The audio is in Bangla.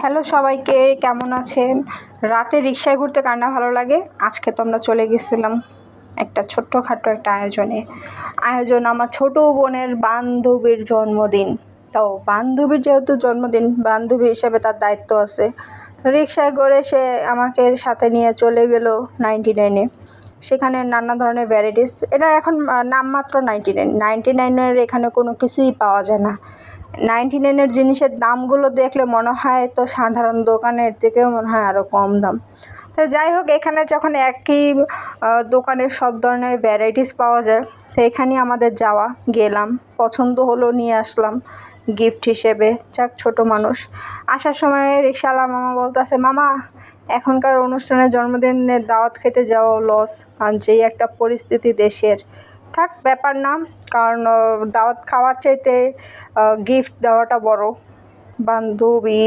হ্যালো সবাইকে, কেমন আছেন? রাতে রিক্সায় ঘুরতে কার না ভালো লাগে? আজকে তো আমরা চলে গেছিলাম একটা ছোট্টখাটো একটা আয়োজনে। আয়োজন আমার ছোটো বোনের বান্ধবীর জন্মদিন। তো বান্ধবীর যেহেতু জন্মদিন, বান্ধবী হিসেবে তার দায়িত্ব আছে। রিক্সায় করে সে আমাকে সাথে নিয়ে চলে গেলো নাইনটি নাইনে সেখানে নানা ধরনের ভ্যারাইটিস এটা এখন নামমাত্র নাইনটি নাইন নাইনটি নাইনের এখানে কোনো কিছুই পাওয়া যায় না। নাইনটি নাইনের জিনিসের দামগুলো দেখলে মনে হয় তো সাধারণ দোকানের থেকেও মনে হয় আরও কম দাম। তো যাই হোক এখানে যখন একই আহ, দোকানের সব ধরনের ভ্যারাইটিস পাওয়া যায় তো এখানেই আমাদের যাওয়া গেলাম। পছন্দ হলো নিয়ে আসলাম গিফট হিসেবে যাক ছোটো মানুষ। আসার সময় রিক্সাওয়ালা মামা বলতেছে মামা এখনকার অনুষ্ঠানে জন্মদিনের দাওয়াত খেতে যাওয়া লস। কারণ যেই একটা পরিস্থিতি দেশের থাক ব্যাপার না। কারণ দাওয়াত খাওয়ার চাইতে গিফট দেওয়াটা বড়। বান্ধবী।